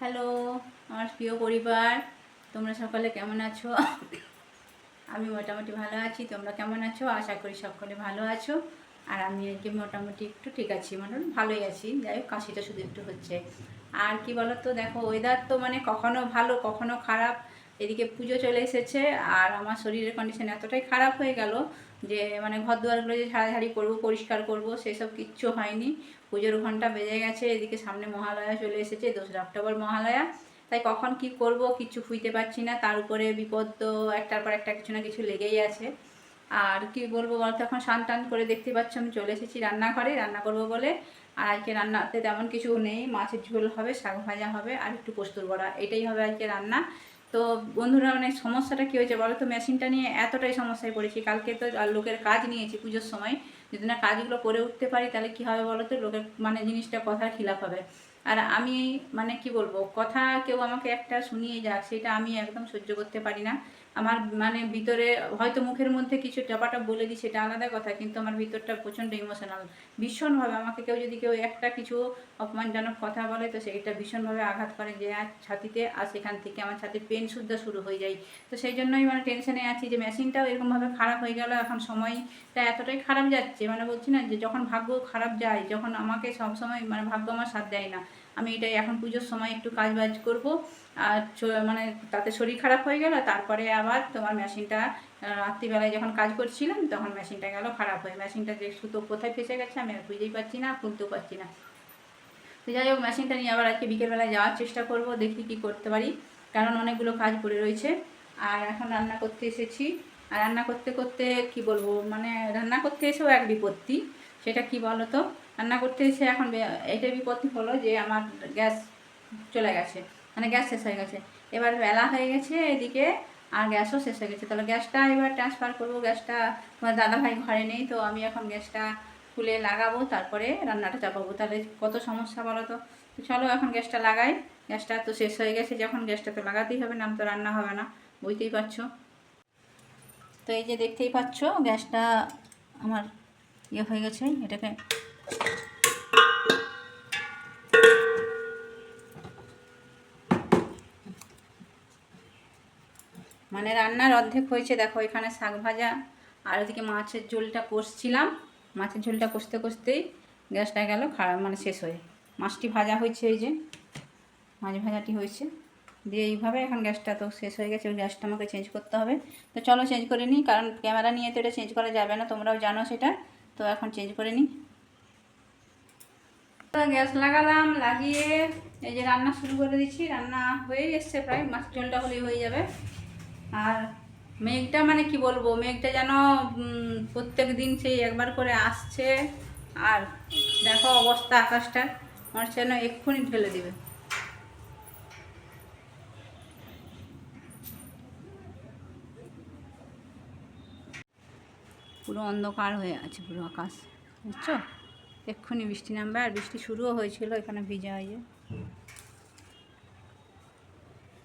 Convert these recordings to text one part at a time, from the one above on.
Hello, আমার প্রিয় পরিবার, তোমরা সকলে কেমন আছো? আমি মোটামুটি ভালো আছি, তোমরা কেমন আছো? আশা করি সকলে ভালো আছো, আর আমি আর কি মোটামুটি একটু ঠিক আছি মানে ভালোই আছি, যাই হোক, কাশিটা শুধু একটু হচ্ছে। আর কি বলো তো দেখো ওয়েদার তো মানে কখনো ভালো, কখনো খারাপ, এদিকে পুজো চলে এসেছে, আর আমার শরীরের কন্ডিশন এতটাই খারাপ হয়ে গেল যে মানে ঘর দুয়ারগুলো যে ঝাড়াঝাড়ি করব, পরিষ্কার করব, সেসব কিচ্ছু হয়নি। পুজোর ঘণ্টা বেজে গেছে, এদিকে সামনে মহালয়া চলে এসেছে, দোসরা অক্টোবর মহালয়া। তাই কখন কি করব কিছু খুঁজতে পারছি না, তার উপরে বিপদ তো একটার পর একটা কিছু না কিছু লেগেই আছে। আর কি বলব বলতো, এখন স্নান টান করে দেখতে পাচ্ছ, আমি চলে এসেছি রান্নাঘরে, রান্না করব বলে। আর আজকে রান্নাতে তেমন কিছু নেই, মাছের ঝোল হবে, শাক ভাজা হবে, আর একটু পোস্তর বড়া, এটাই হবে আজকে রান্না। তো বন্ধুরা মানে সমস্যাটা কী হয়েছে বলো তো? মেশিনটা নিয়ে এতটাই সমস্যায় পড়েছি। কালকে তো লোকের কাজ নিয়েছি পুজোর সময়। যদি না কাজগুলো করে উঠতে পারি, তাহলে কী হবে বলো তো? লোকের মানে জিনিসটা কথার খিলাফ হবে। আর আমি মানে কি বলব? কথা কেউ আমাকে একটা শুনিয়ে যাক, সেটা আমি একদম সহ্য করতে পারি না। আমার মানে ভিতরে হয়তো মুখের মধ্যে কিছু টাপাটা বলে দিই, সেটা আলাদা কথা, কিন্তু আমার ভিতরটা প্রচণ্ড ইমোশনাল ভীষণভাবে আমাকে কেউ যদি কেউ একটা কিছু অপমানজনক কথা বলে, তো সেটা ভীষণভাবে আঘাত করে যে আর ছাতিতে আর সেখান থেকে আমার ছাতির পেন শুদ্ধ শুরু হয়ে যায়। তো সেই জন্যই মানে টেনশনে আছি যে মেশিনটাও এরকমভাবে খারাপ হয়ে গেল, এখন সময়টা এতটাই খারাপ যাচ্ছে মানে বলছি না যে, যখন ভাগ্য খারাপ যায়, যখন আমাকে সবসময় মানে ভাগ্য আমার সাথ দেয় না, আমি এটাই এখন পুজোর সময় একটু কাজ বাজ করব, আর মানে তাতে শরীর খারাপ হয়ে গেল, তারপরে আবার তোমার মেশিনটা রাত্রিবেলায় যখন কাজ করছিলাম, তখন মেশিনটা গেল খারাপ হয়ে মেশিনটা যে সুতো কোথায় ফেসে গেছে আমি আর বুঝতেই পারছি না খুলতেও পারছি না। তো যাই হোক মেশিনটা নিয়ে আবার আজকে বিকেলবেলায় যাওয়ার চেষ্টা করব, দেখি কি করতে পারি, কারণ অনেকগুলো কাজ পড়ে রয়েছে। আর এখন রান্না করতে এসেছি। আর রান্না করতে করতে কি বলব মানে রান্না করতে এসেও এক বিপত্তি, সেটা কি বলো তো রান্না করতে এসে এখন এটা বিপত্তি হলো যে আমার গ্যাস চলে গেছে মানে গ্যাস শেষ হয়ে গেছে। এবার বেলা হয়ে গেছে, এদিকে আর গ্যাসও শেষ হয়ে গেছে। তাহলে গ্যাসটা এবার ট্রান্সফার করব। গ্যাসটা তোমার দাদাভাই ঘরে নেই, তো আমি এখন গ্যাসটা খুলে লাগাবো, তারপরে রান্নাটা চাপাবো। তাহলে কত সমস্যা বলো তো চলো এখন গ্যাসটা লাগাই। গ্যাসটা তো শেষ হয়ে গেছে, যখন গ্যাসটা তো লাগাতেই হবে না তো রান্না হবে না। বুঝতেই পারছ? তো এই যে দেখতেই পাচ্ছ, গ্যাসটা আমার ইয়ে হয়ে গেছে, এটাকে মানে রান্নার অর্ধেক হয়েছে, দেখো এখানে শাক ভাজা, আর ওদিকে মাছের ঝোলটা কষছিলাম। মাছের ঝোলটা কষতে কষতেই গ্যাসটা গেল খারাপ মানে শেষ হয়ে মাছটি ভাজা হয়েছে এই যে, মাছ ভাজাটি হয়েছে। দিয়ে এইভাবে এখন গ্যাসটা তো শেষ হয়ে গেছে ওই গ্যাসটা আমাকে চেঞ্জ করতে হবে। তো চলো চেঞ্জ করে নিই, কারণ ক্যামেরা নিয়ে তো এটা চেঞ্জ করা যাবে না, তোমরাও জানো সেটা। তো এখন চেঞ্জ করে নিই। গ্যাস লাগালাম, লাগিয়ে এই যে রান্না শুরু করে দিচ্ছি। রান্না হয়ে এসছে প্রায় মাছ ঝোলটা হলেই হয়ে যাবে। আর মেঘটা মানে কি বলব, মেঘটা যেন প্রত্যেক দিন সেই একবার করে আসছে। আর দেখো অবস্থা আকাশটা হচ্ছে যেন এক্ষুনি ঢেলে দিবে। পুরো অন্ধকার হয়ে আছে পুরো আকাশ, বুঝছ? এক্ষুনি বৃষ্টি নামবে, আর বৃষ্টি শুরুও হয়েছিল এখানে ভিজা হয়ে।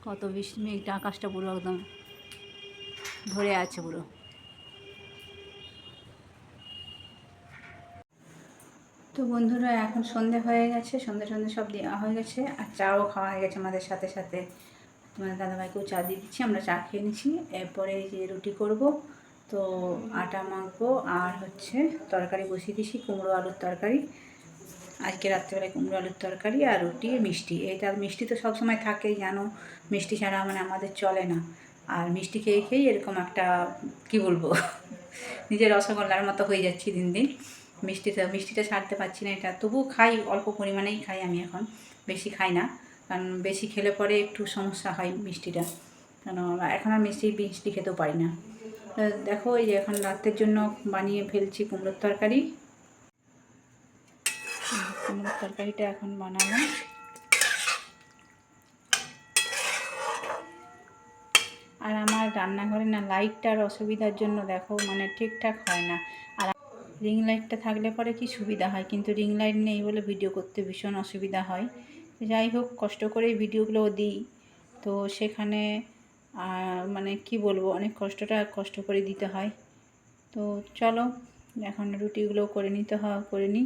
কত বৃষ্টি, মেঘটা, আকাশটা পুরো একদম ধরে আছে পুরো। তো বন্ধুরা, এখন সন্ধে হয়ে গেছে, সন্ধে সন্ধে সব দেওয়া হয়ে গেছে, আর চাও খাওয়া হয়ে গেছে আমাদের সাথে সাথে। তোমার দাদাভাইকেও চা দিয়ে দিচ্ছি, আমরা চা খেয়ে নিচ্ছি। এরপরে যে রুটি করব, তো আটা মাখবো, আর হচ্ছে তরকারি বসিয়ে দিছি কুমড়ো আলুর তরকারি। আজকে রাত্রেবেলায় কুমড়ো আলুর তরকারি আর রুটি মিষ্টি। এইটা মিষ্টি তো সবসময় থাকেই, জানো? মিষ্টি ছাড়া মানে আমাদের চলে না। আর মিষ্টি খেয়ে খেয়েই এরকম একটা, কি বলব, নিজের রসগোল্লার মতো হয়ে যাচ্ছি দিন দিন। মিষ্টিটা মিষ্টিটা ছাড়তে পারছি না এটা। তবুও খাই, অল্প পরিমাণেই খাই আমি এখন। বেশি খাই না, কারণ বেশি খেলে পরে একটু সমস্যা হয় মিষ্টিটা। কেন, এখন আর মিষ্টি মিষ্টি খেতেও পারি না। দেখো, এই যে এখন রাতের জন্য বানিয়ে ফেলছি কুমড়োর তরকারি। কুমড়োর তরকারিটা এখন বানাবো। আর আমার রান্নাঘরে না লাইটটার অসুবিধার জন্য দেখো মানে ঠিকঠাক হয় না। আর রিং লাইটটা থাকলে পরে কি সুবিধা হয়? কিন্তু রিং লাইট নেই বলে ভিডিও করতে ভীষণ অসুবিধা হয়। যাই হোক, কষ্ট করেই ভিডিওগুলো দিই। তো সেখানে মানে কি বলব, অনেক কষ্টটা কষ্ট করে দিতে হয়। তো চলো, এখন রুটিগুলো করে নিতে হয়, করে নিই।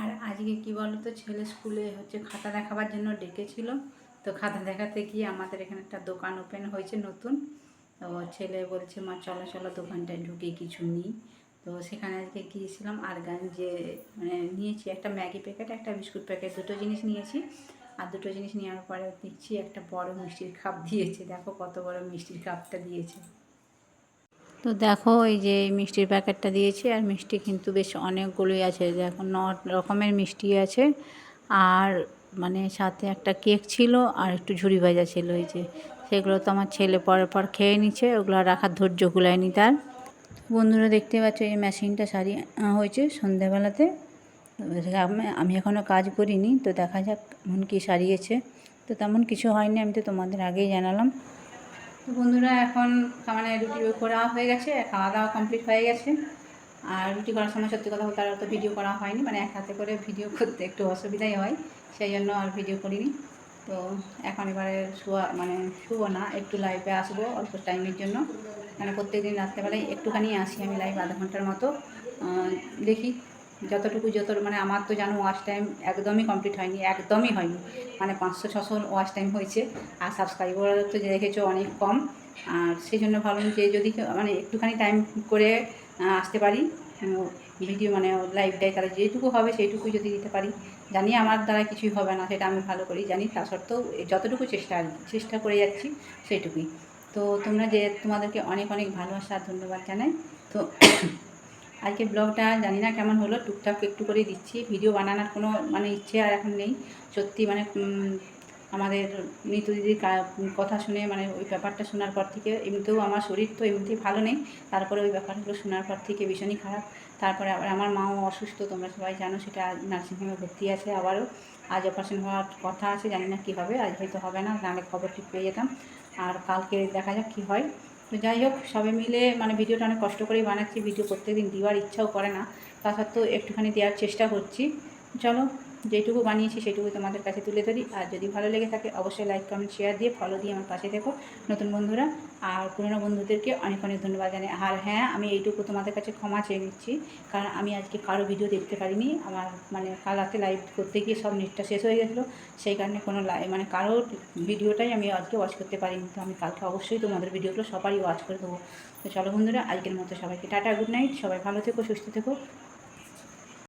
আর আজকে কি বলো তো ছেলে স্কুলে হচ্ছে খাতা দেখাবার জন্য ডেকেছিল। তো খাতা দেখাতে গিয়ে আমাদের এখানে একটা দোকান ওপেন হয়েছে নতুন। তো ছেলে বলছে, মা, চলো চলো, দোকানটায় ঢুকে, কিছু নিই। তো সেখানে আজকে গিয়েছিলাম আর গান যে মানে নিয়েছি একটা ম্যাগি প্যাকেট, একটা বিস্কুট প্যাকেট, দুটো জিনিস নিয়েছি। আর দুটো জিনিস নেওয়ার পরে দেখছি একটা বড় মিষ্টির কাপ দিয়েছে। দেখো কত বড় মিষ্টির কাপটা দিয়েছে। তো দেখো, এই যে মিষ্টির প্যাকেটটা দিয়েছি, আর মিষ্টি কিন্তু বেশ অনেকগুলোই আছে। দেখো ন রকমের মিষ্টি আছে। আর মানে সাথে একটা কেক ছিল আর একটু ঝুড়ি ভাজা ছিল এই যে। সেগুলো তো আমার ছেলে পরের পর খেয়ে নিচ্ছে, ওগুলো রাখার ধৈর্য কুলায়নি তার। বন্ধুরা দেখতে পাচ্ছ এই মেশিনটা আনা হয়েছে সন্ধ্যাবেলাতে। আমি- এখনও কাজ করিনি, তো দেখা যাক মন কি সারিয়েছে। তো তেমন কিছু হয়নি, আমি তো তোমাদের আগেই জানালাম। তো বন্ধুরা এখন মানে রুটি করা হয়ে গেছে খাওয়া দাওয়া কমপ্লিট হয়ে গেছে। আর রুটি করার সময় সত্যি কথা বলতে অত ভিডিও করা হয়নি। মানে এক হাতে করে ভিডিও করতে একটু অসুবিধাই হয়, সেই জন্য আর ভিডিও করিনি। তো এখন এবারে শুয়া মানে শুবো না, একটু লাইভে আসব অল্প টাইমের জন্য। মানে প্রত্যেক দিন রাত্রেবেলায় একটুখানি আসি আমি লাইভ আধা ঘণ্টার মতো। দেখি যতটুকু যত মানে আমার তো জানো ওয়াচ টাইম একদমই কমপ্লিট হয়নি, একদমই হয়নি। মানে পাঁচশো, ছশো ওয়াচ টাইম হয়েছে। আর সাবস্ক্রাইবার তো দেখেছ অনেক কম। আর সেই জন্য ভাবলাম যে যদি মানে একটুখানি টাইম করে আসতে পারি। ভিডিও মানে লাইভটাই তাহলে যেটুকু হবে সেইটুকু যদি দিতে পারি। জানি আমার দ্বারা কিছুই হবে না, সেটা আমি ভালো করেই জানি তা সত্ত্বেও যতটুকু চেষ্টা চেষ্টা করে যাচ্ছি সেইটুকুই। তো তোমরা যে তোমাদেরকে অনেক অনেক ভালোবাসা আর ধন্যবাদ জানাই। তো আজকে ব্লগটা জানি না কেমন হলো, টুকটাক একটু করেই দিচ্ছি। ভিডিও বানানোর কোনো মানে ইচ্ছে আর এখন নেই। সত্যি মানে আমাদের নিতু দিদির কথা শুনে মানে ওই ব্যাপারটা শোনার পর থেকে এমনিতেও আমার শরীর তো এমনিতেই ভালো নেই। তারপরে ওই ব্যাপারগুলো শোনার পর থেকে ভীষণই খারাপ। তারপরে আবার আমার মাও অসুস্থ, তোমরা সবাই জানো, সেটা নার্সিংহোমে ভর্তি আছে আবারও। আজ অপারেশন হওয়ার কথা আছে, জানি না কী হবে, আজ হয়তো হবে না, নাহলে খবর ঠিক পেয়ে যেতাম। আর কালকে দেখা যাক কী হয়। তো যাই হোক সবাই মিলে মানে ভিডিওটা অনেক কষ্ট করেই বানাচ্ছি, ভিডিও প্রত্যেকদিন দেওয়ার ইচ্ছাও করে না। তা সত্ত্বেও একটুখানি দেওয়ার চেষ্টা করছি। চলো যেটুকু বানিয়েছি সেটুকু তোমাদের কাছে তুলে ধরি। আর যদি ভালো লেগে থাকে, অবশ্যই লাইক কমেন্ট শেয়ার দিয়ে ফলো দিয়ে আমার পাশে দেখো নতুন বন্ধুরা। আর পুরনো বন্ধুদেরকে অনেক অনেক ধন্যবাদ জানাই। আর হ্যাঁ আমি এইটুকু তোমাদের কাছে ক্ষমা চেয়ে নিচ্ছি। কারণ আমি আজকে কারও ভিডিও দেখতে পারিনি। আমার মানে কাল রাতে লাইভ করতে গিয়ে সব নেটটা শেষ হয়ে গেছিল। সেই কারণে কোনো লাইভ মানে কারোর ভিডিওটাই আমি আজকে ওয়াচ করতে পারিনি। তো আমি কালকে অবশ্যই তোমাদের ভিডিওগুলো সবারই ওয়াচ করে দেবো। তো চলো বন্ধুরা, আজকের মতো সবাইকে টাটা গুড নাইট সবাই ভালো থেকো, সুস্থ থেকো।